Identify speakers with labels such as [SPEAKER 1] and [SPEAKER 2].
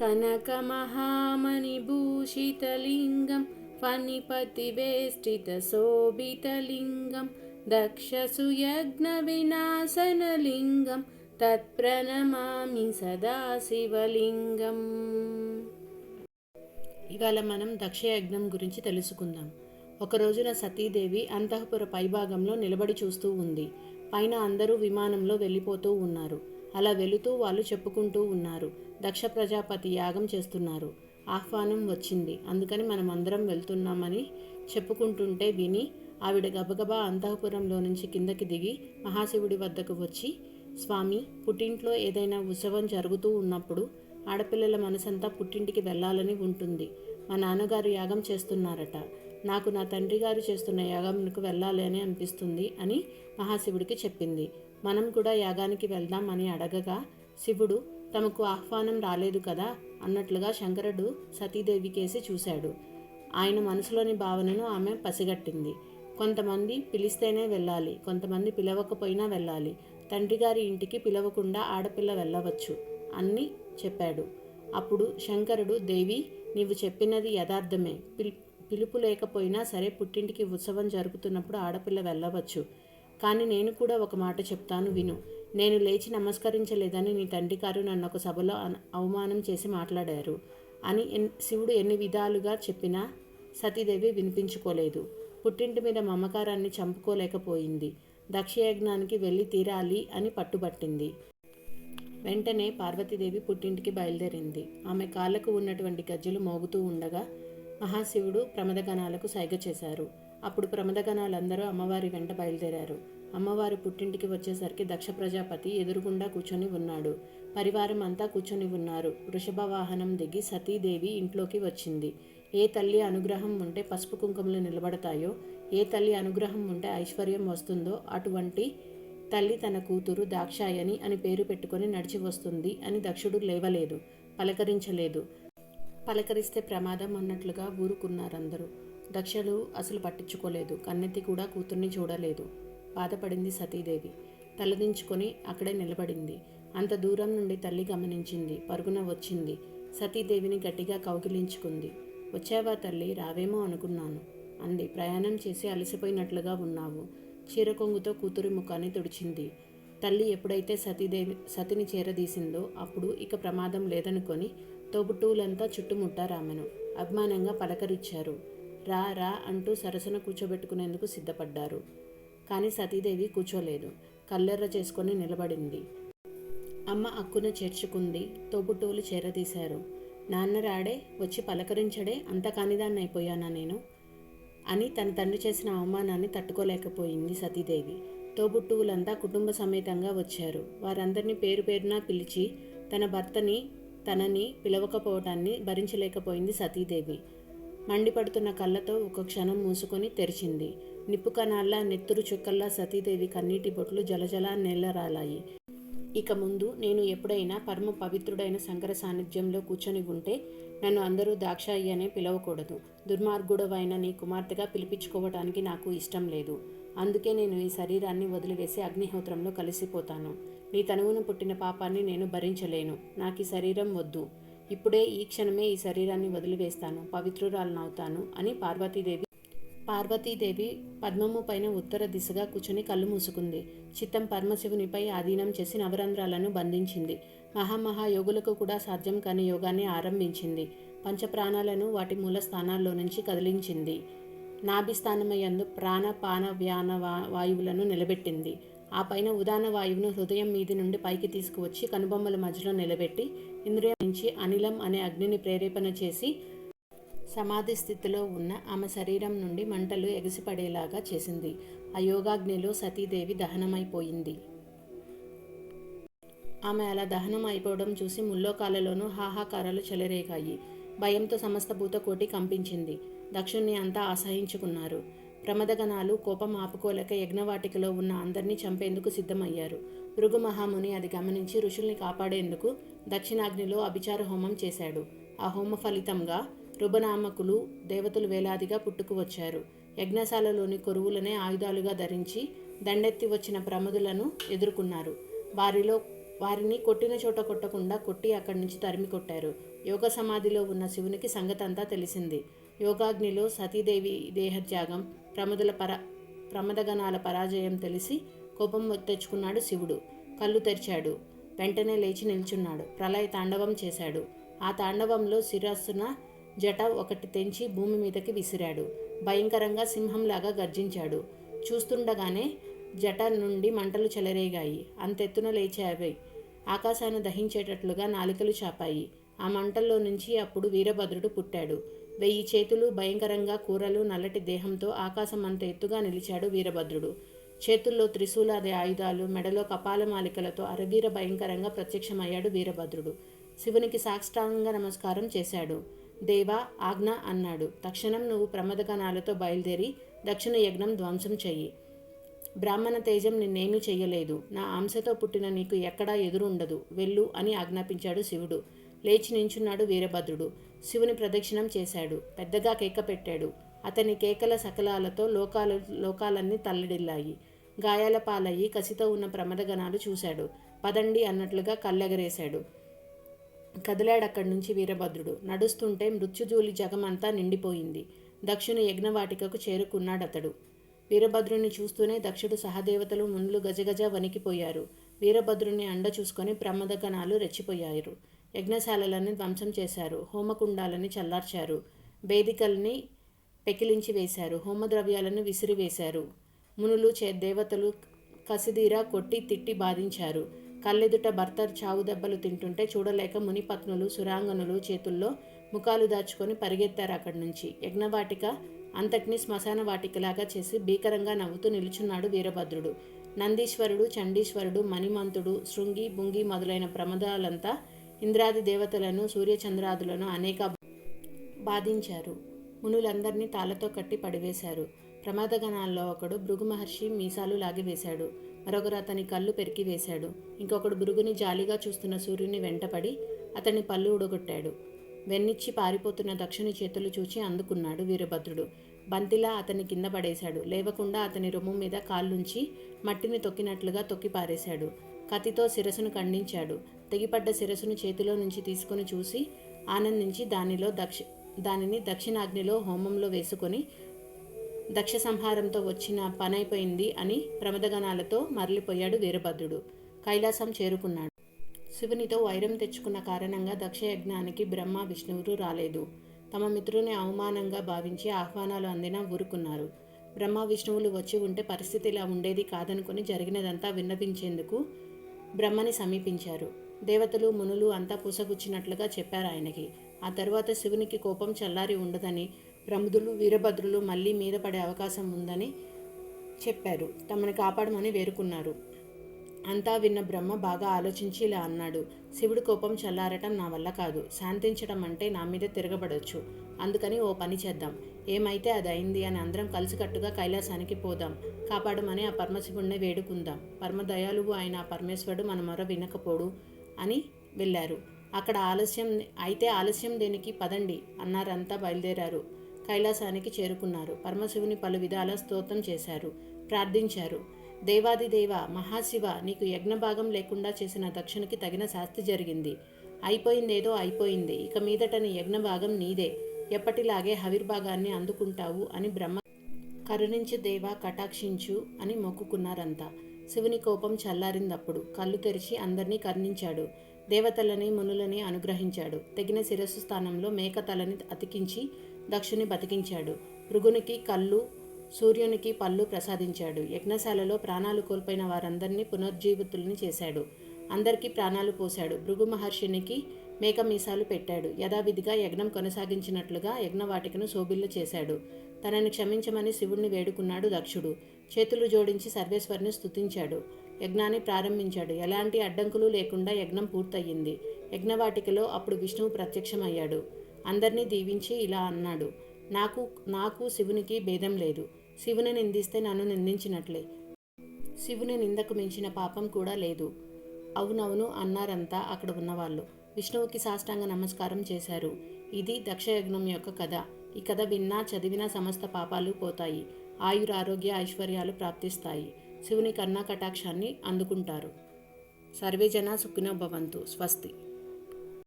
[SPEAKER 1] कनकमहामणिभूषितलिङ्गं फणिपतिवेष्टितशोभितलिङ्गं दक्षसुयज्ञविनाशनलिङ्गं తత్ప్రణమామి సదాశివలింగం ఇవాళ మనం దక్షయజ్ఞం గురించి తెలుసుకుందాం ఒక రోజున సతీదేవి అంతఃపుర పైభాగంలో నిలబడి చూస్తూ ఉంది పైన అందరూ విమానంలో వెళ్ళిపోతూ ఉన్నారు అలా వెళుతూ వాళ్ళు చెప్పుకుంటూ ఉన్నారు దక్ష ప్రజాపతి యాగం చేస్తున్నారు. ఆహ్వానం వచ్చింది. అందుకని మనం అందరం వెళ్తున్నామని చెప్పుకుంటుంటే విని ఆవిడ గబగబా అంతఃపురంలో నుంచి కిందకి దిగి మహాశివుడి వద్దకు వచ్చి స్వామి పుట్టింట్లో ఏదైనా ఉత్సవం జరుగుతూ ఉన్నప్పుడు ఆడపిల్లల మనసంతా పుట్టింటికి వెళ్ళాలని ఉంటుంది. మా నాన్నగారు యాగం చేస్తున్నారట. నాకు నా తండ్రి గారు చేస్తున్న యాగంకు వెళ్ళాలి అని అనిపిస్తుంది అని మహాశివుడికి చెప్పింది. మనం కూడా యాగానికి వెళ్దాం అని అడగగా శివుడు తమకు ఆహ్వానం రాలేదు కదా అన్నట్లుగా శంకరుడు సతీదేవి కేసి చూశాడు. ఆయన మనసులోని భావనను ఆమె పసిగట్టింది. కొంతమంది పిలిస్తేనే వెళ్ళాలి కొంతమంది పిలవకపోయినా వెళ్ళాలి. తండ్రి గారి ఇంటికి పిలవకుండా ఆడపిల్ల వెళ్ళవచ్చు అని చెప్పాడు. అప్పుడు శంకరుడు దేవి నీవు చెప్పినది యథార్థమే. పిల్ పిలుపు లేకపోయినా సరే పుట్టింటికి ఉత్సవం జరుగుతున్నప్పుడు ఆడపిల్ల వెళ్ళవచ్చు. కానీ నేను కూడా ఒక మాట చెప్తాను విను. నేను లేచి నమస్కరించలేదని నీ తండ్రి గారు నన్ను ఒక సభలో అవమానం చేసి మాట్లాడారు అని శివుడు ఎన్ని విధాలుగా చెప్పినా సతీదేవి వినిపించుకోలేదు. పుట్టింటి మీద మమకారాన్ని చంపుకోలేకపోయింది. దక్షయజ్ఞానికి వెళ్ళి తీరాలి అని పట్టుబట్టింది. వెంటనే పార్వతీదేవి పుట్టింటికి బయలుదేరింది. ఆమె కాళ్ళకు ఉన్నటువంటి గజ్జలు మోగుతూ ఉండగా మహాశివుడు ప్రమదగణాలకు సైగ చేశారు. అప్పుడు ప్రమదగణాలందరూ అమ్మవారి వెంట బయలుదేరారు. అమ్మవారు పుట్టింటికి వచ్చేసరికి దక్ష ప్రజాపతి ఎదురుగుండా కూర్చొని ఉన్నాడు. పరివారం అంతా కూర్చొని ఉన్నారు. వృషభ వాహనం దిగి సతీదేవి ఇంట్లోకి వచ్చింది. ఏ తల్లి అనుగ్రహం ఉంటే పసుపు కుంకుమలు నిలబడతాయో ఏ తల్లి అనుగ్రహం ఉంటే ఐశ్వర్యం వస్తుందో అటువంటి తల్లి తన కూతురు దాక్షాయని అని పేరు పెట్టుకొని నడిచి వస్తుంది అని దక్షుడు లేవలేదు పలకరించలేదు. పలకరిస్తే ప్రమాదం అన్నట్లుగా ఊరుకున్నారందరూ. దక్షుడు అసలు పట్టించుకోలేదు. కన్నెత్తి కూడా కూతుర్ని చూడలేదు. బాధపడింది సతీదేవి. తలదించుకొని అక్కడే నిలబడింది. అంత దూరం నుండి తల్లి గమనించింది. పరుగున వచ్చింది. సతీదేవిని గట్టిగా కౌగిలించుకుంది. వచ్చావా తల్లి? రావేమో అనుకున్నాను. అంది. ప్రయాణం చేసి అలసిపోయినట్లుగా ఉన్నావు. చీరకొంగుతో కూతురి ముఖాన్ని తుడిచింది. తల్లి ఎప్పుడైతే సతీదేవి సతిని చేరదీసిందో అప్పుడు ఇక ప్రమాదం లేదనుకొని తోబుట్టువులంతా చుట్టుముట్టారామెను. అభిమానంగా పలకరిచ్చారు. రా రా అంటూ సరసన కూర్చోబెట్టుకునేందుకు సిద్ధపడ్డారు. కానీ సతీదేవి కూర్చోలేదు. కల్లెర్ర చేసుకొని నిలబడింది. అమ్మ అక్కున చేర్చుకుంది. తోబుట్టువులు చేరదీశారు. నాన్న రాడే వచ్చి పలకరించడే అంత కానిదాన్ని అయిపోయానా నేను? అని తన తండ్రి చేసిన అవమానాన్ని తట్టుకోలేకపోయింది సతీదేవి. తోబుట్టువులంతా కుటుంబ సమేతంగా వచ్చారు. వారందరినీ పేరు పేరున పిలిచి తన భర్తని తనని పిలవకపోవటాన్ని భరించలేకపోయింది సతీదేవి. మండిపడుతున్న కళ్ళతో ఒక క్షణం మూసుకొని తెరిచింది. నిప్పు కణాల్లా నెత్తురు చుక్కల్లా సతీదేవి కన్నీటి బొట్లు జలజలా నెల్లరాలాయి ఇక ముందు నేను ఎప్పుడైనా పరమ పవిత్రుడైన శంకర సాన్నిధ్యంలో కూర్చొని ఉంటే నన్ను అందరూ దాక్షాయి అనే పిలవకూడదు. దుర్మార్గుడవైన నీ కుమార్తెగా పిలిపించుకోవటానికి నాకు ఇష్టం లేదు. అందుకే నేను ఈ శరీరాన్ని వదిలివేసి అగ్నిహోత్రంలో కలిసిపోతాను. నీ తనువును పుట్టిన పాపాన్ని నేను భరించలేను. నాకు ఈ శరీరం వద్దు. ఇప్పుడే ఈ క్షణమే ఈ శరీరాన్ని వదిలివేస్తాను పవిత్రురాలనవుతాను అని పార్వతీదేవి పార్వతీదేవి పద్మము పైన ఉత్తర దిశగా కూర్చుని కళ్ళు మూసుకుంది. చిత్తం పరమశివునిపై ఆధీనం చేసి నవరంధ్రాలను బంధించింది. మహామహాయోగులకు కూడా సాధ్యం కాని యోగాన్ని ఆరంభించింది. పంచప్రాణాలను వాటి మూల స్థానాల్లో నుంచి కదిలించింది. నాభిస్థానమయందు ప్రాణ పాన వ్యాన వాయువులను నిలబెట్టింది. ఆ పైన ఉదాన వాయువును హృదయం మీది నుండి పైకి తీసుకువచ్చి కనుబొమ్మల మధ్యలో నిలబెట్టి ఇంద్రియం నుంచి అనిలం అనే అగ్నిని ప్రేరేపణ చేసి సమాధి స్థితిలో ఉన్న ఆమె శరీరం నుండి మంటలు ఎగసిపడేలాగా చేసింది. ఆ యోగాగ్నిలో సతీదేవి దహనమైపోయింది. ఆమె అలా దహనం అయిపోవడం చూసి ముల్లోకాలలోనూ హాహాకారాలు చెలరేగాయి. భయంతో సమస్త భూతకోటి కంపించింది. దక్షుణ్ణి అంతా అసహించుకున్నారు ప్రమదగణాలు కోపం ఆపుకోలేక యజ్ఞవాటికలో ఉన్న అందరినీ చంపేందుకు సిద్ధమయ్యారు. భృగు మహాముని అది గమనించి ఋషుల్ని కాపాడేందుకు దక్షిణాగ్నిలో అభిచార హోమం చేశాడు. ఆ హోమ ఫలితంగా రుభనామకులు దేవతలు వేలాదిగా పుట్టుకు వచ్చారు. యజ్ఞశాలలోని కొరువులనే ఆయుధాలుగా ధరించి దండెత్తి వచ్చిన ప్రమదులను ఎదుర్కొన్నారు. వారిలో వారిని కొట్టిన చోట కొట్టకుండా కొట్టి అక్కడి నుంచి తరిమి కొట్టారు. యోగ సమాధిలో ఉన్న శివునికి సంగతంతా తెలిసింది. యోగాగ్నిలో సతీదేవి దేహత్యాగం ప్రమదుల పర ప్రమదగణాల పరాజయం తెలిసి కోపం తెచ్చుకున్నాడు శివుడు. కళ్ళు తెరిచాడు. వెంటనే లేచి నిల్చున్నాడు. ప్రళయ తాండవం చేశాడు. ఆ తాండవంలో శిరస్సున జట ఒకటి తెంచి భూమి మీదకి విసిరాడు. భయంకరంగా సింహంలాగా గర్జించాడు. చూస్తుండగానే జట నుండి మంటలు చెలరేగాయి. అంతెత్తున లేచావి. ఆకాశాన్ని దహించేటట్లుగా నాలికలు చాపాయి. ఆ మంటల్లో నుంచి అప్పుడు వీరభద్రుడు పుట్టాడు. వెయ్యి చేతులు భయంకరంగా కూరలు నల్లటి దేహంతో ఆకాశం అంత ఎత్తుగా నిలిచాడు వీరభద్రుడు. చేతుల్లో త్రిశూలాది ఆయుధాలు మెడలో కపాలమాలికలతో అరవీర భయంకరంగా ప్రత్యక్షమయ్యాడు వీరభద్రుడు. శివునికి సాష్టాంగ నమస్కారం చేశాడు. దేవా ఆజ్ఞ అన్నాడు. తక్షణం నువ్వు ప్రమదగణాలతో బయలుదేరి దక్షిణ యజ్ఞం ధ్వంసం చెయ్యి. బ్రాహ్మణ తేజం నిన్నేమీ చెయ్యలేదు. నా అంశతో పుట్టిన నీకు ఎక్కడా ఎదురుండదు. వెళ్ళు అని ఆజ్ఞాపించాడు శివుడు. లేచి నించున్నాడు వీరభద్రుడు. శివుని ప్రదక్షిణం చేశాడు. పెద్దగా కేక పెట్టాడు. అతని కేకల సకలాలతో లోకాలు లోకాలన్నీ తల్లడిల్లాయి. గాయాల పాలయ్యి కసితో ఉన్న ప్రమదగణాలు చూశాడు. పదండి అన్నట్లుగా కళ్ళెగరేశాడు. కదిలాడక్కడి నుంచి వీరభద్రుడు. నడుస్తుంటే మృత్యుజూలి జగమంతా నిండిపోయింది. దక్షుని యజ్ఞవాటికకు చేరుకున్నాడతడు. వీరభద్రుని చూస్తూనే దక్షుడు సహదేవతలు మునులు గజగజ వణికిపోయారు. వీరభద్రుని అండ చూసుకొని ప్రమదగణాలు రెచ్చిపోయారు. యజ్ఞశాలలని ధ్వంసం చేశారు. హోమకుండాలని చల్లార్చారు. వేదికల్ని పెకిలించి వేశారు. హోమద్రవ్యాలను విసిరివేశారు మునులు చే దేవతలు కసిదీరా కొట్టి తిట్టి బాధించారు. కళ్ళెదుట భర్త చావు దెబ్బలు తింటుంటే చూడలేక మునిపత్నులు సురాంగనులు చేతుల్లో ముఖాలు దాచుకొని పరిగెత్తారు అక్కడి నుంచి. యజ్ఞవాటిక అంతటిని శ్మశాన వాటికలాగా చేసి భీకరంగా నవ్వుతూ నిలుచున్నాడు వీరభద్రుడు. నందీశ్వరుడు చండీశ్వరుడు మణిమంతుడు శృంగి బుంగి మొదలైన ప్రమదాలంతా ఇంద్రాది దేవతలను సూర్యచంద్రాదులను అనేక బాధించారు. మునులందరినీ తాళ్ళతో కట్టి పడివేశారు. ప్రమాదగణాల్లో ఒకడు భృగు మహర్షి మీసాలు లాగివేశాడు మరొకరు అతని కళ్ళు పెరికివేశాడు ఇంకొకడు భృగుని జాలిగా చూస్తున్న సూర్యుని వెంటపడి అతని పళ్ళు ఉడగొట్టాడు వెన్నిచ్చి పారిపోతున్న దక్షుని చేతులు చూచి అందుకున్నాడు వీరభద్రుడు. బంతిలా అతని కింద పడేశాడు. లేవకుండా అతని రొమ్ము మీద కాళ్ళుంచి మట్టిని తొక్కినట్లుగా తొక్కి పారేశాడు. కత్తితో శిరస్సును ఖండించాడు. తెగిపడ్డ శిరస్సును చేతిలో నుంచి తీసుకుని చూసి ఆనందించి దానిలో దక్ష దానిని దక్షిణాగ్నిలో హోమంలో వేసుకొని దక్ష సంహారంతో వచ్చిన పనైపోయింది అని ప్రమదగణాలతో మరలిపోయాడు వీరభద్రుడు. కైలాసం చేరుకున్నాడు. శివునితో వైరం తెచ్చుకున్న కారణంగా దక్షయజ్ఞానికి బ్రహ్మ విష్ణువులు రాలేదు. తమ మిత్రుని అవమానంగా భావించి ఆహ్వానాలు అందినా ఊరుకున్నారు. బ్రహ్మ విష్ణువులు వచ్చి ఉంటే పరిస్థితి ఇలా ఉండేది కాదనుకుని జరిగినదంతా విన్నపించేందుకు బ్రహ్మని సమీపించారు. దేవతలు మునులు అంతా పూసగుచ్చినట్లుగా చెప్పారు ఆయనకి. ఆ తర్వాత శివునికి కోపం చల్లారి ఉండదని ప్రముదులు వీరభద్రులు మళ్ళీ మీద పడే అవకాశం ఉందని చెప్పారు. తమని కాపాడమని వేరుకున్నారు. అంతా విన్న బ్రహ్మ బాగా ఆలోచించి ఇలా అన్నాడు. శివుడి కోపం చల్లారటం నా వల్ల కాదు. శాంతించడం అంటే నా మీద తిరగబడొచ్చు. అందుకని ఓ పని చేద్దాం. ఏమైతే అది అయింది అని అందరం కలిసికట్టుగా కైలాసానికి పోదాం. కాపాడమని ఆ పరమశివుణ్ణి వేడుకుందాం. పరమదయాలువు ఆయన ఆ పరమేశ్వరుడు మన మొర వినకపోడు అని వెళ్ళారు. అక్కడ ఆలస్యం అయితే ఆలస్యం దేనికి? పదండి అన్నారంతా బయలుదేరారు. కైలాసానికి చేరుకున్నారు. పరమశివుని పలు విధాల స్తోత్రం చేశారు. ప్రార్థించారు. దేవాదిదేవ మహాశివ నీకు యజ్ఞభాగం లేకుండా చేసిన దక్షిణకి తగిన శాస్తి జరిగింది. అయిపోయిందేదో అయిపోయింది. ఇక మీదట నీ యజ్ఞభాగం నీదే. ఎప్పటిలాగే హవిర్భాగాన్ని అందుకుంటావు అని బ్రహ్మ కరుణించు దేవ కటాక్షించు అని మొక్కుకున్నారంతా. శివుని కోపం చల్లారిందప్పుడు కళ్ళు తెరిచి అందరినీ కరుణించాడు. దేవతలని మునులని అనుగ్రహించాడు. తగిన శిరస్సు స్థానంలో మేక తలని అతికించి దక్షుని బతికించాడు. భృగునికి కళ్ళు సూర్యునికి పళ్ళు ప్రసాదించాడు. యజ్ఞశాలలో ప్రాణాలు కోల్పోయిన వారందరినీ పునర్జీవితుల్ని చేశాడు. అందరికీ ప్రాణాలు పోశాడు. భృగు మహర్షినికి మేక మీసాలు పెట్టాడు. యథావిధిగా యజ్ఞం కొనసాగించినట్లుగా యజ్ఞవాటికను శోభిల్లు చేశాడు. తనని క్షమించమని శివుణ్ణి వేడుకున్నాడు దక్షుడు. చేతులు జోడించి సర్వేశ్వరిని స్తుతించాడు. యజ్ఞాన్ని ప్రారంభించాడు. ఎలాంటి అడ్డంకులు లేకుండా యజ్ఞం పూర్తయింది. యజ్ఞవాటికలో అప్పుడు విష్ణువు ప్రత్యక్షమయ్యాడు. అందరినీ దీవించి ఇలా అన్నాడు నాకు నాకు శివునికి భేదం లేదు. శివుని నిందిస్తే నన్ను నిందించినట్లే. శివుని నిందకు మించిన పాపం కూడా లేదు. అవునవును అన్నారంతా అక్కడ ఉన్నవాళ్ళు. విష్ణువుకి సాష్టాంగ నమస్కారం చేశారు. ఇది దక్షయజ్ఞం యొక్క కథ. ఈ కథ విన్నా చదివినా సమస్త పాపాలు పోతాయి. ఆయురారోగ్య ఐశ్వర్యాలు ప్రాప్తిస్తాయి. శివుని కన్నా కటాక్షాన్ని అందుకుంటారు. సర్వే జన సుఖినో భవంతు. స్వస్తి.